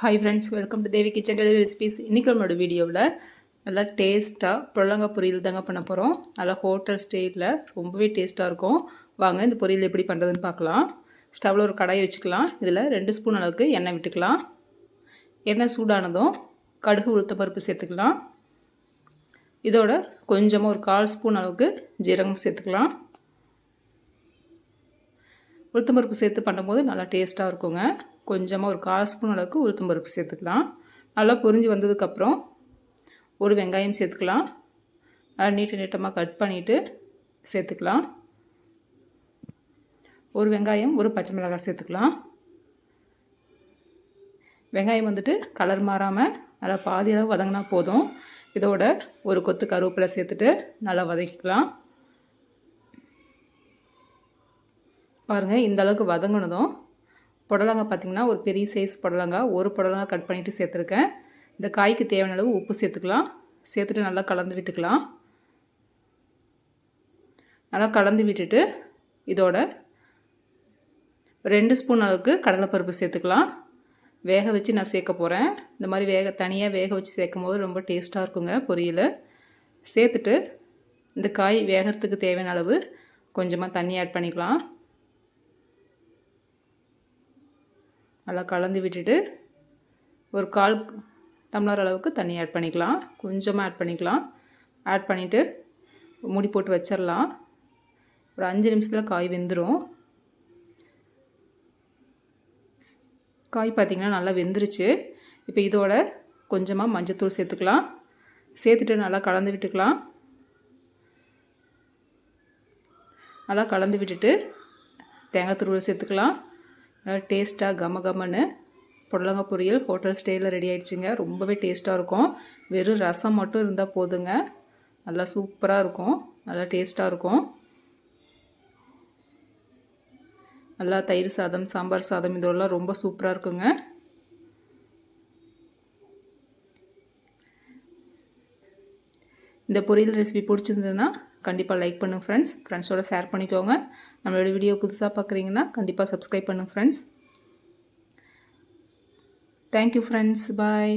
Hi friends welcome to Devi kitchen delivery recipes இன்றைக்கி நம்மளோட வீடியோவில் நல்லா டேஸ்ட்டாக புடலங்காய் பொரியல் தாங்க பண்ண போகிறோம் நல்லா ஹோட்டல் ஸ்டைலில் ரொம்பவே டேஸ்ட்டாக இருக்கும். வாங்க இந்த பொரியல் எப்படி பண்ணுறதுன்னு பார்க்கலாம். ஸ்டவ்வில் ஒரு கடாயை வச்சுக்கலாம். இதில் ரெண்டு ஸ்பூன் அளவுக்கு எண்ணெய் விட்டுக்கலாம். எண்ணெய் சூடானதும் கடுகு உளுத்த பருப்பு சேர்த்துக்கலாம். இதோட கொஞ்சமாக ஒரு கால் ஸ்பூன் அளவுக்கு ஜீரகம் சேர்த்துக்கலாம். உளுத்தம்பருப்பு சேர்த்து பண்ணும்போது நல்லா டேஸ்ட்டாக இருக்குங்க. கொஞ்சமாக ஒரு கால் ஸ்பூன் அளவுக்கு உளுத்தம்பருப்பு சேர்த்துக்கலாம். நல்லா பொரிஞ்சு வந்ததுக்கப்புறம் ஒரு வெங்காயம் சேர்த்துக்கலாம். நல்லா நீட்ட நீட்டமாக கட் பண்ணிவிட்டு சேர்த்துக்கலாம். ஒரு வெங்காயம் ஒரு பச்சை மிளகாய் சேர்த்துக்கலாம். வெங்காயம் வந்துட்டு கலர் மாறாமல் நல்லா பாதி அளவு வதங்கினா போதும். இதோட ஒரு கொத்து கருவேப்பிலை சேர்த்துட்டு நல்லா வதக்கிக்கலாம். பாருங்கள் இந்த அளவுக்கு வதங்கினதும் புடலங்காய் பார்த்திங்கன்னா ஒரு பெரிய சைஸ் புடலங்காய் ஒரு புடலங்காய் கட் பண்ணிவிட்டு சேர்த்துருக்கேன். இந்த காய்க்கு தேவையான அளவு உப்பு சேர்த்துக்கலாம். சேர்த்துட்டு நல்லா கலந்து விட்டுக்கலாம். நல்லா கலந்து விட்டுட்டு இதோட ரெண்டு ஸ்பூன் அளவுக்கு கடலைப்பருப்பு சேர்த்துக்கலாம். வேக வச்சு நான் சேர்க்க போகிறேன் இந்த மாதிரி வேக தனியாக வேக வச்சு சேர்க்கும் போது ரொம்ப டேஸ்ட்டாக இருக்குங்க பொரியல். சேர்த்துட்டு இந்த காய் வேகிறதுக்கு தேவையான அளவு கொஞ்சமாக தண்ணி ஆட் பண்ணிக்கலாம். நல்லா கலந்து விட்டுட்டு ஒரு கால் டம்ளர் அளவுக்கு தண்ணி ஆட் பண்ணிக்கலாம். கொஞ்சமாக ஆட் பண்ணிக்கலாம். ஆட் பண்ணிவிட்டு மூடி போட்டு வச்சிடலாம் ஒரு அஞ்சு நிமிஷத்தில் காய் வெந்துடும் காய் பார்த்திங்கன்னா நல்லா வெந்துருச்சு. இப்போ இதோட கொஞ்சமாக மஞ்சத்தூள் சேர்த்துக்கலாம். சேர்த்துட்டு நல்லா கலந்து விட்டுக்கலாம். நல்லா கலந்து விட்டுட்டு தேங்காய் துருவல் சேர்த்துக்கலாம். நல்லா டேஸ்ட்டாக கம கமன்னு புடலங்க பொரியல் ஹோட்டல் ஸ்டேயில் ரெடி ஆகிடுச்சிங்க ரொம்பவே டேஸ்ட்டாக இருக்கும். வெறும் ரசம் மட்டும் இருந்தால் போதுங்க. நல்லா சூப்பராக இருக்கும். நல்லா டேஸ்ட்டாக இருக்கும். நல்லா தயிர் சாதம் சாம்பார் சாதம் இதெல்லாம் ரொம்ப சூப்பராக இருக்குங்க. இந்த பொரியல் ரெசிபி பிடிச்சிருந்ததுன்னா கண்டிப்பாக லைக் பண்ணுங்கள் ஃப்ரெண்ட்ஸ் ஃப்ரெண்ட்ஸோட ஷேர் பண்ணிக்கோங்க. நம்மளோட வீடியோ புதுசாக பார்க்குறீங்கன்னா கண்டிப்பாக சப்ஸ்கிரைப் பண்ணுங்கள் ஃப்ரெண்ட்ஸ் தேங்க்யூ ஃப்ரெண்ட்ஸ் பாய்